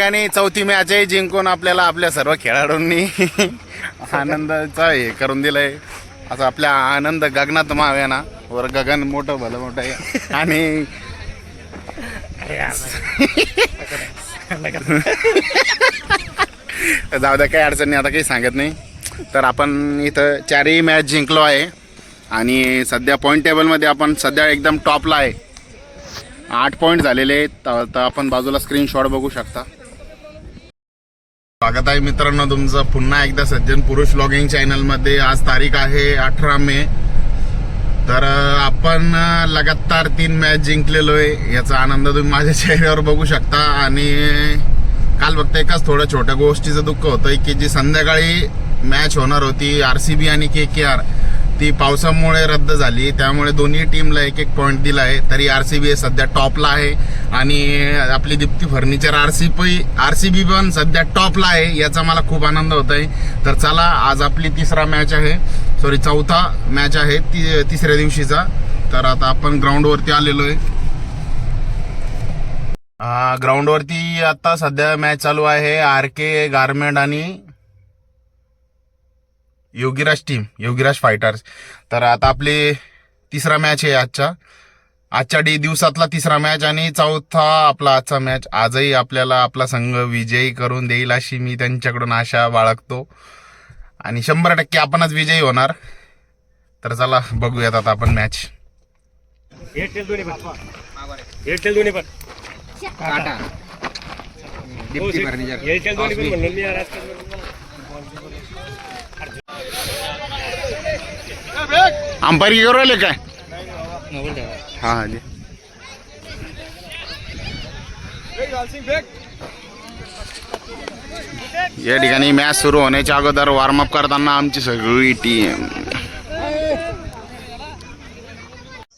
आणि चौथी मॅच आहे जिंकून आपल्याला आपल्या सर्व खेळाडूंनी आनंदाचा हे करून दिलंय. असं आपल्या आनंद गगनात मावे ना वर गगन मोठं भलं मोठं आहे. आणि जाऊ द्या काही अडचण नाही आता काही सांगत नाही. तर आपण इथं चारही मॅच जिंकलो आहे. आणि सध्या पॉईंट टेबलमध्ये आपण सध्या एकदम टॉपला आहे. आठ पॉईंट झालेले आहेत. तर तर आपण बाजूला स्क्रीनशॉट बघू शकता. स्वागत आहे मित्रांनो तुमचं. पुन्हा एकदा सज्जन पुरुष ब्लॉगिंग चॅनलमध्ये आज तारीख आहे अठरा मे. तर आपण लगातार तीन मॅच जिंकलेलो आहे याचा आनंद तुम्ही माझ्या चेहऱ्यावर बघू शकता. आणि काल फक्त एकाच थोड्या छोट्या गोष्टीचं दुःख होतं की जी संध्याकाळी मॅच होणार होती. आर सी बी आणि के के आर ती पावसामुळे रद्द झाली. त्यामुळे दोन्ही टीमला एक एक पॉईंट दिला आहे तरी आर सी बी सध्या टॉपला आहे. आणि आपली Deepti furniture R C P R C B पण सध्या टॉपला आहे याचा मला खूप आनंद होत आहे तर चला आज आपली तिसरा मॅच आहे. सॉरी चौथा मॅच आहे ती तिसऱ्या दिवशीचा. तर आता आपण ग्राउंडवरती आलेलो आहे. ग्राउंडवरती आता सध्या मॅच चालू आहे आर के गारमेंट आणि योगीराज टीम योगीराज फायटर्स तर आता आपली तिसरा मॅच आहे आजचा. आजच्या डी दिवसातला तिसरा मॅच आणि चौथा आपला आजचा मॅच आजही आपल्याला आपला संघ विजयी करून देईल अशी मी त्यांच्याकडून आशा बाळगतो. आणि शंभर टक्के आपणच विजयी होणार. तर चला बघूयात आता आपण मॅच एअरटेल दोन्ही पण. एअरटेल दोन्ही पण. टाटा. हो, एअरटेल दोन्ही पण म्हणलं मी अंपायरी करू राहिले काय हा हा. या ठिकाणी मॅच सुरू होण्याच्या अगोदर वॉर्मअप करताना आमची सगळी टीम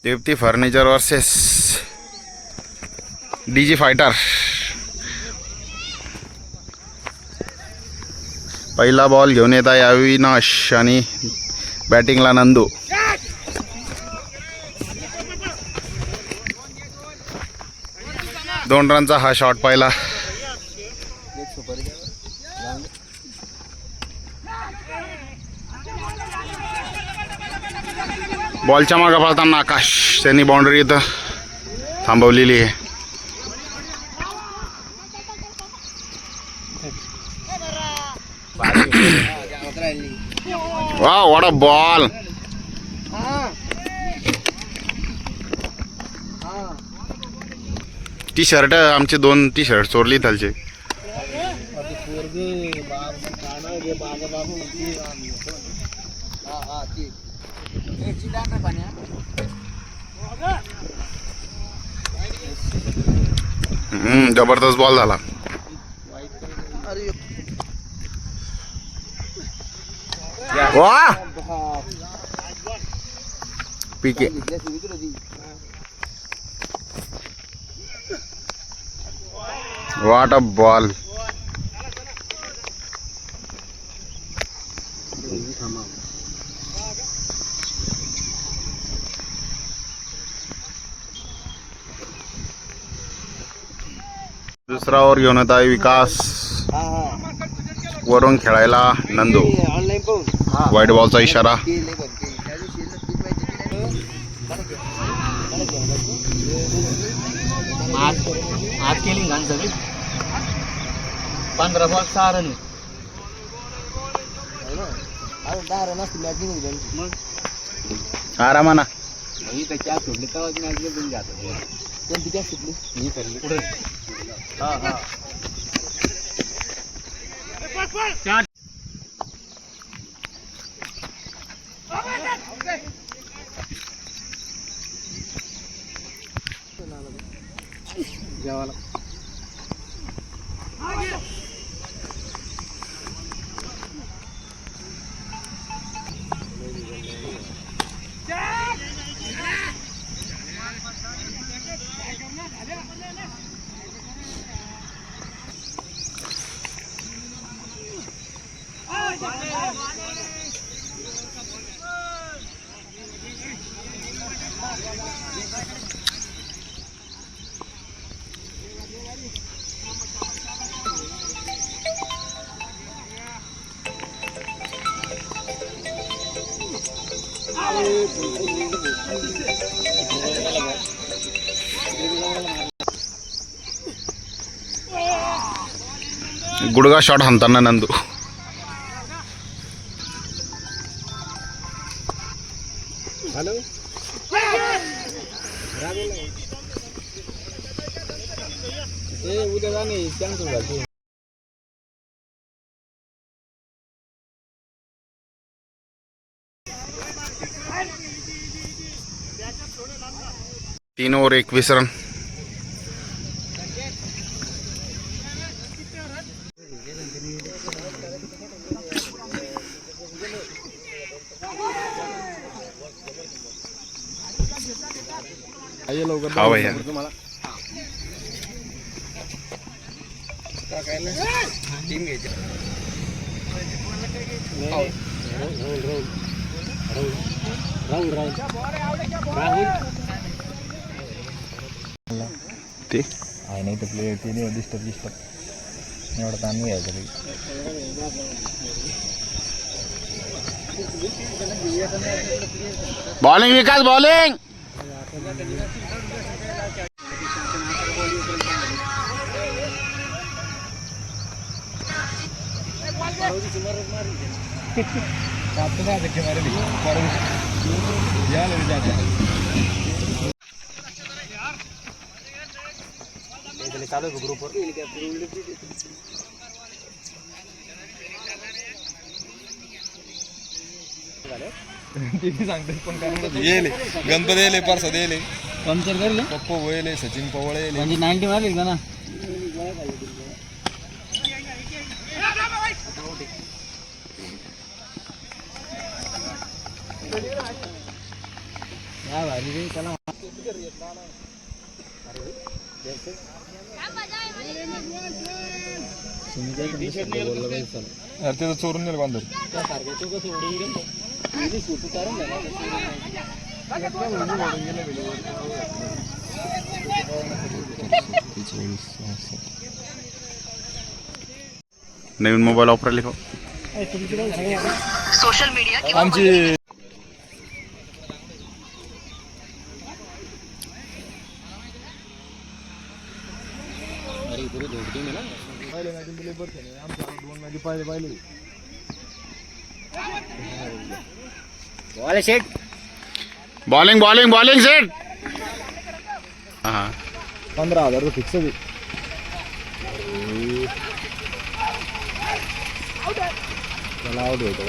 देवती फर्निचर वर्सेस डीजी फायटर पहिला बॉल घेऊन येत आहे अविनाश आणि बॅटिंगला नंदू. दोन रनचा हा शॉट पहिला. बॉलच्या मागं पळताना आकाश त्यांनी बाउंड्री इथं थांबवलेली आहे. वा what a ball. T shirt आमचे दोन टी शर्ट चोरली थालचे. जबरदस्त बॉल झाला. वा. पीके. वाट अ बॉल दुसरा ओव्हर घेऊन येत आहे विकास. वरून खेळायला नंदू. व्हाईट बॉलचा इशारा. आज आज केली घाण सगळी. पंधरा बॉल सहा रन दहा रन असते मॅच निघून त्यांची मग आरामाना इथं कॅच सोडली तेव्हाच मॅच निघून जात. कोणती कॅच सुटली ही ठरली. पुढे. हा हा. जेवायला गुडगा शॉट हाणताना नंदू तीन ओव्हर एकवीस रन. हा भैया. टीम घ्यायची ते? आहे नाही तर प्लेयर ते नाही डिस्टर्ब डिस्टर्ब एवढा ताण नाही घ्यायचा काही बॉलिंग विकास बॉलिंग चालू ग्रुपवर येले गणपती येले परसाद येले. पंक्चर करेल पप्पू येले सचिन पवळ येले. म्हणजे नाईन्टी मारेल का ना? काय भारी रे त्याला अरे त्याचं चोरून नेलं बांधून. नवीन मोबाईल वापरायला लिहो आमची शेट बॉलिंग बॉलिंग बॉलिंग सेट हा पंधरा हजार फिक्स आहे. त्याला आवड होतो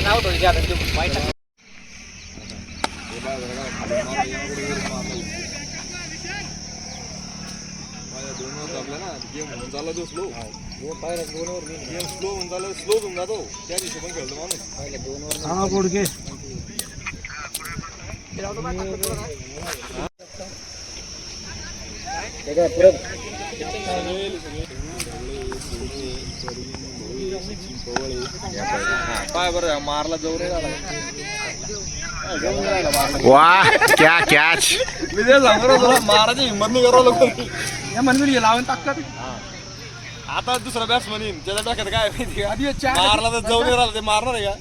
नाव ठेवायचे आता ते वाईट आहे. दोन वर्ष आपला ना गेम होऊन झाला तो स्लो गेम स्लो होऊन झाला स्लो होऊन जातो. त्या दिवशी पण खेळतो माणूस. हा गुडघे पाय बरं मारला जाऊ रे वा क्या कॅच मी ते सांगतो तुला मारायची हिंमत नाही करावं लागतो. या मनवीर लावून टाकतात आता दुसरा बॅट्समन येईन त्याच्या डोक्यात काय माहिती का? मारला तर जाऊ नाही राहिला ते मारणार आहे का?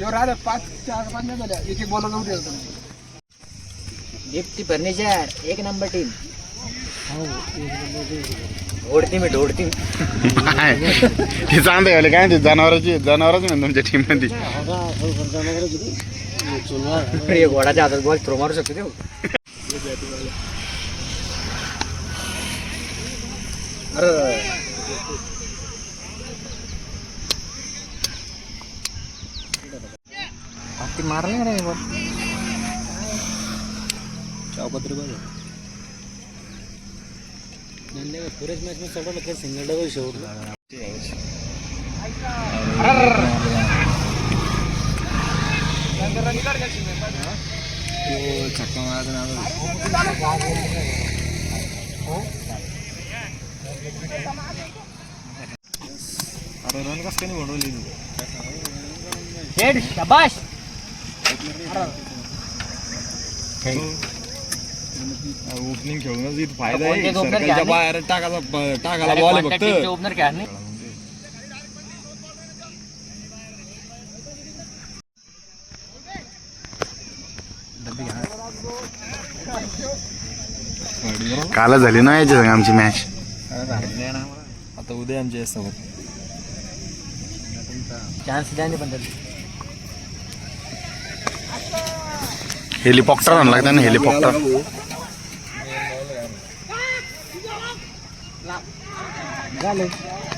एवढं आलं पाच चार पाच नाही झाल्या एक एक बॉल नव्हते गिफ्ट फर्निचर एक नंबर टीम ओढती मी ढोडती ती चांदे वाले काय ते जनावरांची जनावरच ना तुमच्या टीममध्ये एक घोडाच्या हातात बॉल थ्रो मारू शकतो ते. ती मारली रे बॉल चावपत्री बघ. पुरेच मॅच मध्ये सोडवलं तर सिंगल डबल शेवटला मारायचा अरे रन कसं काही बनवली शाबाश ओपनिंग खेळूनच इथं फायदा आहे. सर्कलच्या बाहेर टाकायचा टाकायला बॉल फक्त. ओपनर नाही काल झाली ना याच्या संग आमची मॅच आता उद्या आमच्यासोबत. चान्स द्या नाही पण. हेलिकॉप्टर आणलं लागतं ना हेलिकॉप्टर झालं.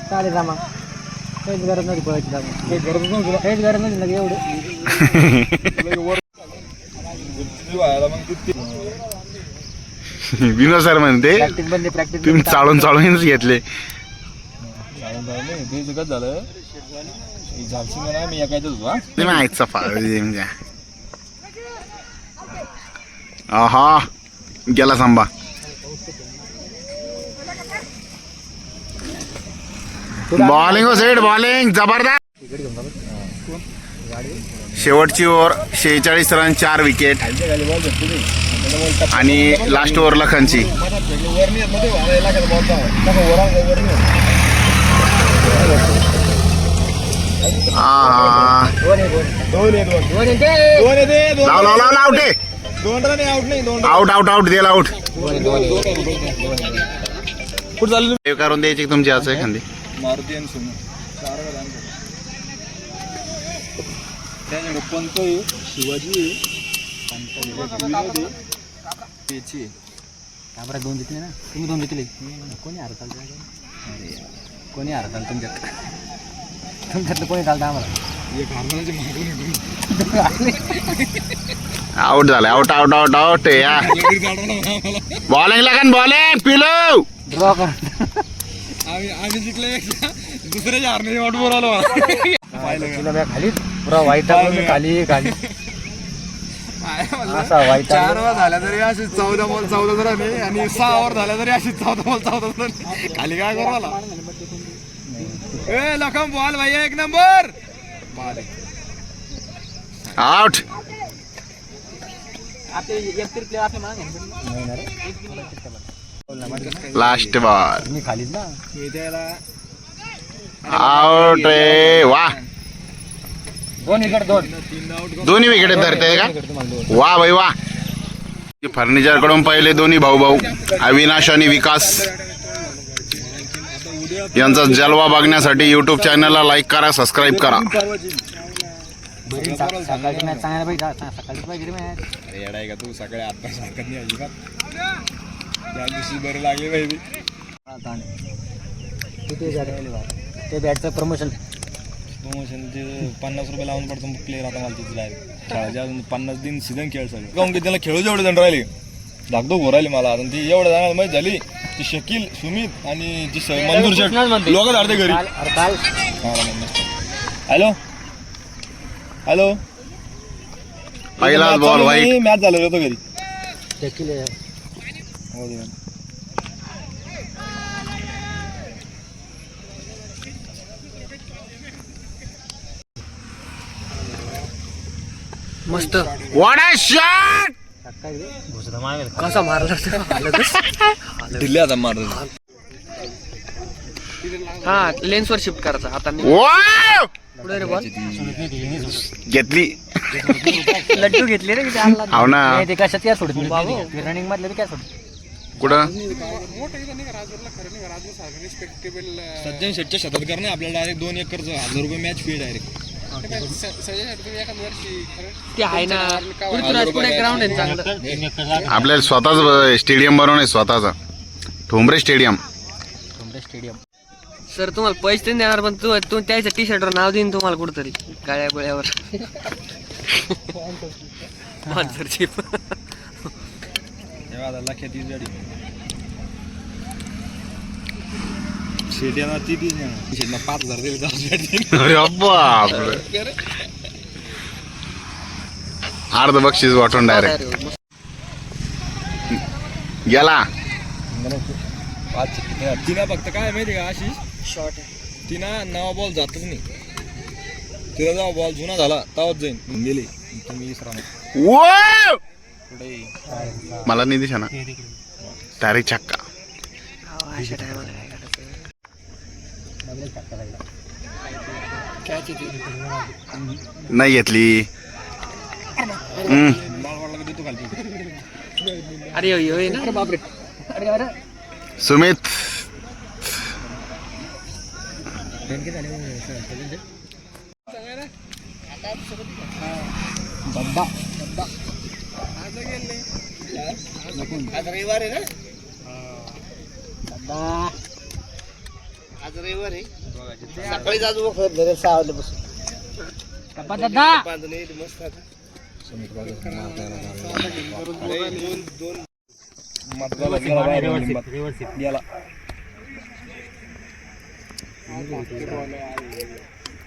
चालेल रामा. काहीच गरज नव्हती पळायची रामा. काहीच गरज नव्हती काहीच गरज नव्हती लगे एवढं विनोद सर म्हणते प्रॅक्टिस बंद प्रॅक्टिस तुम्ही चालून चालूनच घेतले. ते झालं मी एकायचं होतो हा म्हणजे. आहा गेला सांबा बॉलिंग सेट बॉलिंग जबरदस्त. शेवटची ओव्हर शेहेचाळीस रन चार विकेट. आणि लास्ट ओव्हर लखनची. आ, लाव लाव लाव ते आउट नाही दोन आउट आउट आउट दिला आउट कुठं सेव्ह करून द्यायची तुमची असं एखादी? मारुती आणि सुमो चार वेळा आमचं. त्याच्याकडे पंत आहे शिवाजी आहे. पेची आहे. दोन देतले ना? तुम्ही दोन देतले कोणी हार चालतं अरे कोणी हार चालतं तुमच्यात? तुमच्यातलं कोणी चालतं आम्हाला? एक हारणाचे मागून आउट झालं आउट आउट आउट आउट या. बॉलिंग लागन बॉलिंग पिलो! ड्रॉ कर. आम्ही आम्ही जिंकले दुसऱ्याच्या हारण्याची वाट बोलावलो तिला मी खाली पुरा वाईट खाली खाली. असा वाईट चार ओव्हर झाल्या तरी अशी चौदा बॉल चौदा रन आहे आणि सहा ओव्हर झाल्या तरी अशी चौदा बॉल चौदा रन आहे. खाली काय करू आला? ए लखम बॉल भाई एक नंबर. आउट. लास्ट बॉल मी खालीच ना. मी त्याला आउट रे वा. दोन विकेट दोन. दोन्ही विकेट धरते का? वा भाई वा. फर्निचरकडून पहिले दोन्ही भाऊ भाऊ. अविनाश आणि विकास. यांचा जलवा बघण्यासाठी युट्यूब चॅनलला लाईक करा सबस्क्राईब करा. तू? सकाळी आठ तास हरकत नाही अजिबात. त्या दिवशी बरे लागले ते बॅटचं प्रमोशन प्रमोशनचे पन्नास रुपये लावून पडतो प्लेअर आता मला तिथे खेळायचे अजून पन्नास दिन सीझन खेळ सगळे. काऊन की त्याला खेळू जेवढे जण राहिले? धाकधूक हो राहिली मला. आणि ती एवढ्या जणांना माहीत झाली ती शकील सुमित आणि जी स- मंजूर शेट. लोक धाडते घरी. हॅलो? हॅलो? पहिलाच बॉल वाईट. मॅच झालेलं होतं घरी. देखील हो दे. मस्त. वॉट शॉट कसा मारला दिल्ली आता मार हा लेन्सवर शिफ्ट करायचा. आता पुढे रे बॉल. घेतली. लड्डू घेतले रे हाव ना. ते कशात काय सोडत? नाही रनिंग मधले काय सोडत? कुठं? सज्जन शेटच्या शतक करणे आपल्याला डायरेक्ट दोन एकरचं हजार रुपये मॅच फी डायरेक्ट ते आहे ना. पृथ्वीराज पुढे ग्राउंड आहे चांगलं. आपल्याला स्वतःच स्टेडियम बनवणे स्वतःचा. ठोंबरे स्टेडियम स्टेडियम सर तुम्हाला पैसे नाही देणार पण तू तू त्याच्या टी शर्टवर नाव देईन तुम्हाला कुठतरी. गाळ्या गोळ्यावर. स्पॉन्सरशिप येणार ती तीच नाही शेटला पाच हजार दिले दहा भेटतील अरे बापरे अर्ध बक्षीस वाटून डायरेक्ट गेला पाच तिना फक्त काय माहिती का आशिष शॉर्ट तिना नवा बॉल जातच नाही तिला जेव्हा बॉल जुना झाला तेव्हाच जाईन गेले तुम्ही इसरा नाही. वो पुढे मला नाही दिसा ना डायरेक्ट छक्का अशा टायमाला नाही घेतली हम्म. बॉल वाढला की देतो खाली अरे यो यो ना अरे अरे सुमित नेमके झाले हो, आज रविवार आहे. ना डब्बा आज रविवार आहे सकाळी जाजू घरी सहा वाजल्यापासून डब्बा दादा गेला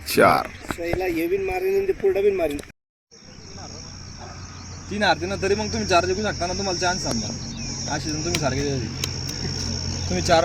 चार. तीन हारते ना तरी मग तुम्ही चार जिंकू शकता ना तुम्हाला चान्स सांगा अशी तुम्ही सारखे तुम्ही चार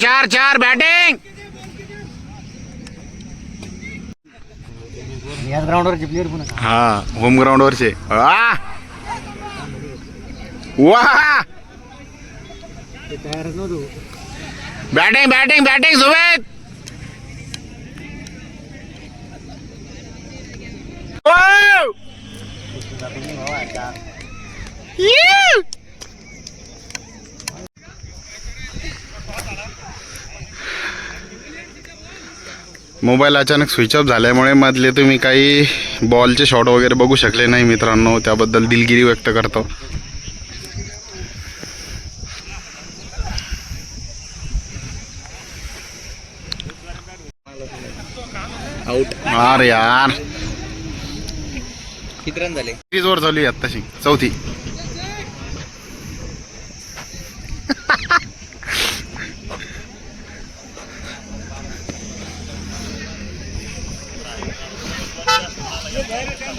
चार चार बॅटिंग याच पुन्हा हा होम ग्राउंड वरचे वा! वा ते तयारच नव्हतो batting batting batting! Yew! Mobile अचानक स्विच ऑफ झाल्यामुळे मधले तुम्ही काही बॉलचे शॉट वगैरे बघू शकले नाही मित्रांनो. त्याबद्दल दिलगिरी व्यक्त करतो. अरे यार. किती रन झाले? किती जोर चालू आहे आत्ताशी. चौथी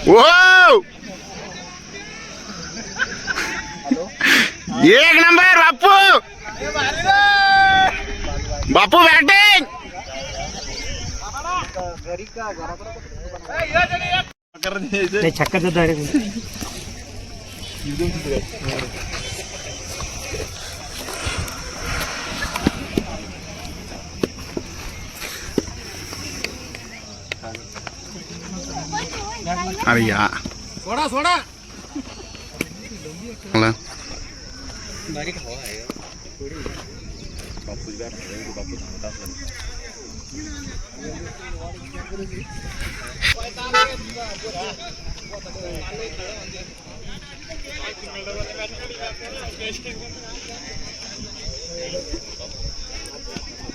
Wow! एक नंबर बापू बापू बॅटिंग ते छक्का डायरेक्ट अरे या सोडा सोडा मला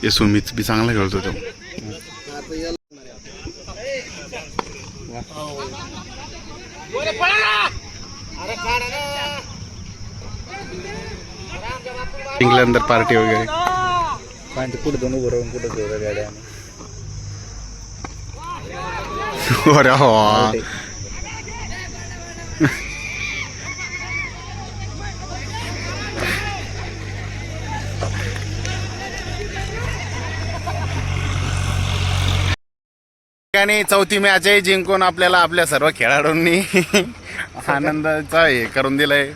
हे सुमित बी चांगला खेळतो तो जिंकल्यानंतर पार्टी वगैरे. कुठे दोन उभं राहून कुठं जोर गाड्या अरे हो ठिकाणी चौथी मॅच आहे जिंकून आपल्याला आपल्या सर्व खेळाडूंनी आनंदाचा हे करून दिलंय.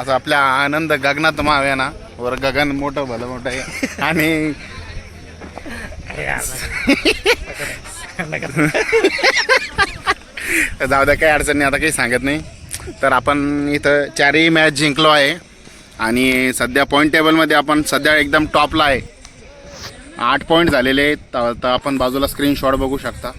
असं आपल्या आनंद गगनात माव्या ना वर गगन मोठं भलं मोठं आहे. आणि जाऊ द्या काही अडचण नाही आता काही सांगत नाही. तर आपण इथं चारही मॅच जिंकलो आहे. आणि सध्या पॉईंट टेबलमध्ये आपण सध्या एकदम टॉपला आहे. आठ पॉईंट झालेले आहेत. तर तर आपण बाजूला स्क्रीनशॉट बघू शकता.